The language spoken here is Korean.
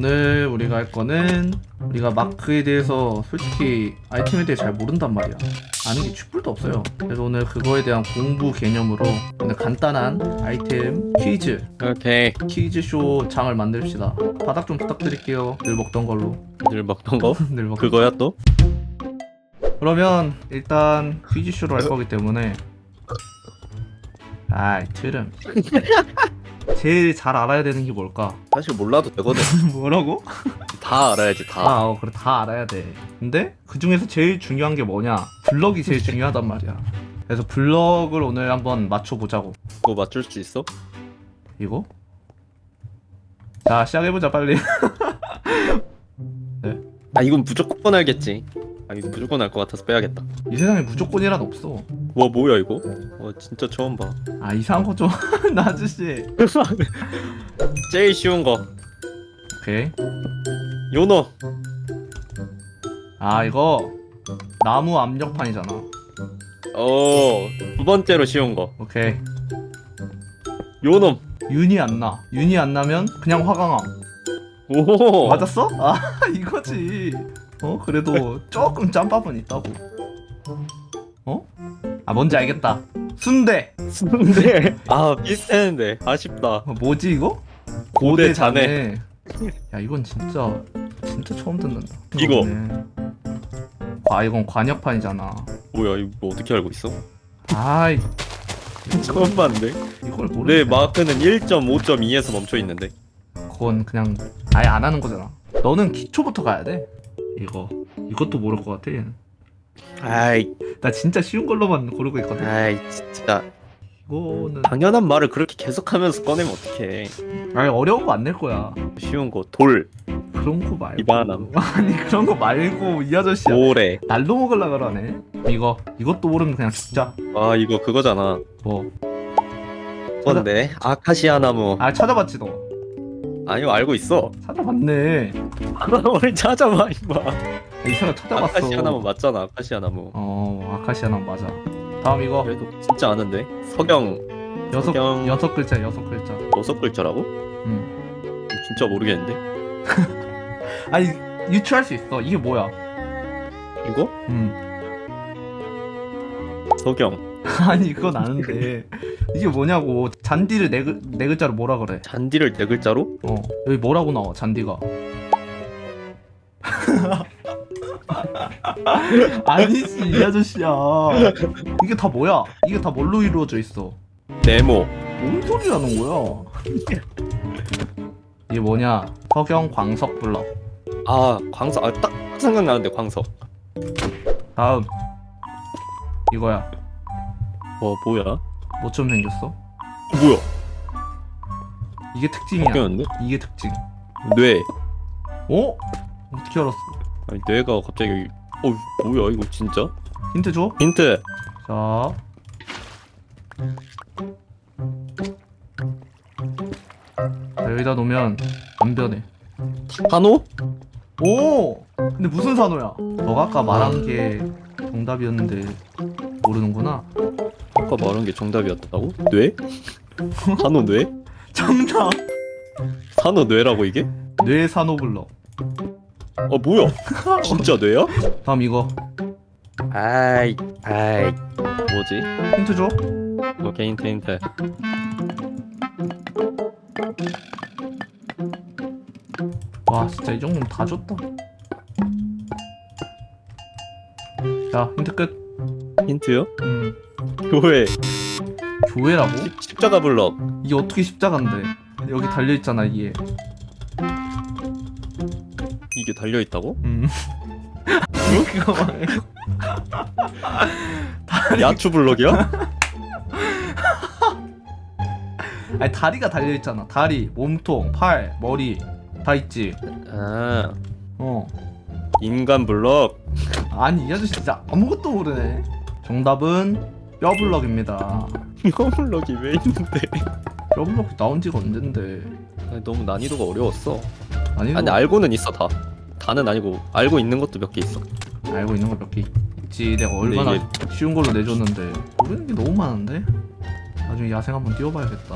오늘 우리가 할 거는 우리가 마크에 대해서 솔직히 아이템에 대해 잘 모른단 말이야. 아는 게 쥐뿔도 없어요. 그래서 오늘 그거에 대한 공부 개념으로 오늘 간단한 아이템 퀴즈 오케이 퀴즈쇼 장을 만듭시다. 바닥 좀 부탁드릴게요. 늘 먹던 걸로. 늘 먹던 거? 늘 먹. 그거야 또? 그러면 일단 퀴즈쇼를 할 거기 때문에 아이 트름. 제일 잘 알아야 되는 게 뭘까? 사실 몰라도 되거든 뭐라고? 다 알아야지 다 아, 어, 그래 다 알아야 돼. 근데 그 중에서 제일 중요한 게 뭐냐? 블럭이 제일 중요하단 말이야. 그래서 블럭을 오늘 한번 맞춰 보자고. 그거 맞출 수 있어? 이거? 자, 시작해 보자 빨리. 아 이건 무조건 알겠지 아 이거 무조건 알 것 같아서 빼야겠다 이 세상에 무조건이란 없어. 와 뭐야 이거? 와 진짜 처음 봐 아, 이상한 거 좀. 나 아저씨. 제일 쉬운 거 오케이. 요노 아, 이거 나무 압력판이잖아. 어두 번째로 쉬운 거 오케이. 요놈 윤이 안 나. 윤이 안 나면 그냥 화강암. 오 맞았어? 아, 이거지. 어, 그래도 조금 짬밥은 있다고. 어? 아, 뭔지 알겠다. 순대. 근데 아 비슷했는데 아쉽다 어, 뭐지 이거? 고대 자네. 야, 이건 진짜 진짜 처음 듣는다. 이거. 그러네. 아, 이건 관역판이잖아. 뭐야 이거 뭐 어떻게 알고 있어? 아이, 처음 봤는데 이걸 모르네. 내 마크는 1.5.2에서 멈춰 있는데 그건 그냥 아예 안 하는 거잖아. 너는 기초부터 가야 돼. 이거. 이것도 모를 것 같아. 얘는. 아이 나 진짜 쉬운 걸로만 고르고 있거든. 아이 진짜 이거는 당연한 말을 그렇게 계속하면서 꺼내면 어떡해 아니 어려운 거 안 낼 거야. 쉬운 거 돌 그런 거 말고. 이반함. 아니 그런 거 말고 이 아저씨 야. 모래 날로 먹으려 그러네. 이거 이것도 모르면 그냥 죽자. 아 이거 그거잖아 뭐. 뭔데 아카시아 나무 아 찾아봤지 너. 아 이거 알고 있어 찾아봤네. 뭘 찾아봐 이봐 이 사람 찾아봤어. 아카시아 나무 맞잖아 아카시아 나무 어 아카시아 나무 맞아. 다음 이거 그래도 진짜 아는데 석영 여섯 석영 여섯 글자 여섯 글자. 여섯 글자라고? 음. 진짜 모르겠는데 아니 유추할 수 있어. 이게 뭐야? 이거? 음. 석영 아니 그건 아는데 이게 뭐냐고 잔디를 네, 글, 네 글자로 뭐라 그래? 잔디를 네 글자로? 어 여기 뭐라고 나와 잔디가? 아니지 이 아저씨야 이게 다 뭐야? 이게 다 뭘로 이루어져 있어? 네모 뭔 소리라는 거야? 이게 뭐냐? 석영 광석 블럭 아 광석 아 딱 생각나는데 광석 다음 이거야 와 뭐야? 뭐처럼 생겼어? 뭐야? 이게 특징이야 바뀌었는데? 이게 특징 뇌 어? 어떻게 알았어? 아니 뇌가 갑자기 어 뭐야 이거 진짜? 힌트 줘? 힌트 자. 자, 여기다 놓으면 안 변해. 산호? 오! 근데 무슨 산호야? 너가 아까 말한 게 정답이었는데 모르는구나. 아까 말한 게 정답이었다고? 뇌? 산호 뇌? 정답! 산호 뇌라고 이게? 뇌산호블럭. 아 뭐야? 진짜 뇌야? 다음 이거 아이 아이 뭐지? 힌트 줘. 오케이 힌트 힌트 와 진짜 이 정도면 다 줬다. 자 힌트 끝. 힌트요? 음 교회 교회라고? 십, 십자가 블럭 이게 어떻게 십자가인데? 여기 달려 있잖아 이게. 이게 달려 있다고? 음. 그거 말고. 야추 블럭이야? 아니 다리가 달려 있잖아. 다리, 몸통, 팔, 머리 다 있지. 아 어. 인간 블럭 아니 이 아저씨 진짜 아무것도 모르네. 정답은 뼈블럭입니다. 이거 블럭이 왜 있는데? 뼈블럭 나온 지가 언젠데. 아니, 너무 난이도가 어려웠어 아니, 아니 알고는 있어 다 다는 아니고 알고 있는 것도 몇 개 있어 알고 있는 거 몇 개 있지. 내가 얼마나 쉬운 걸로 내줬는데 모르는 게 너무 많은데. 나중에 야생 한번 뛰어봐야겠다.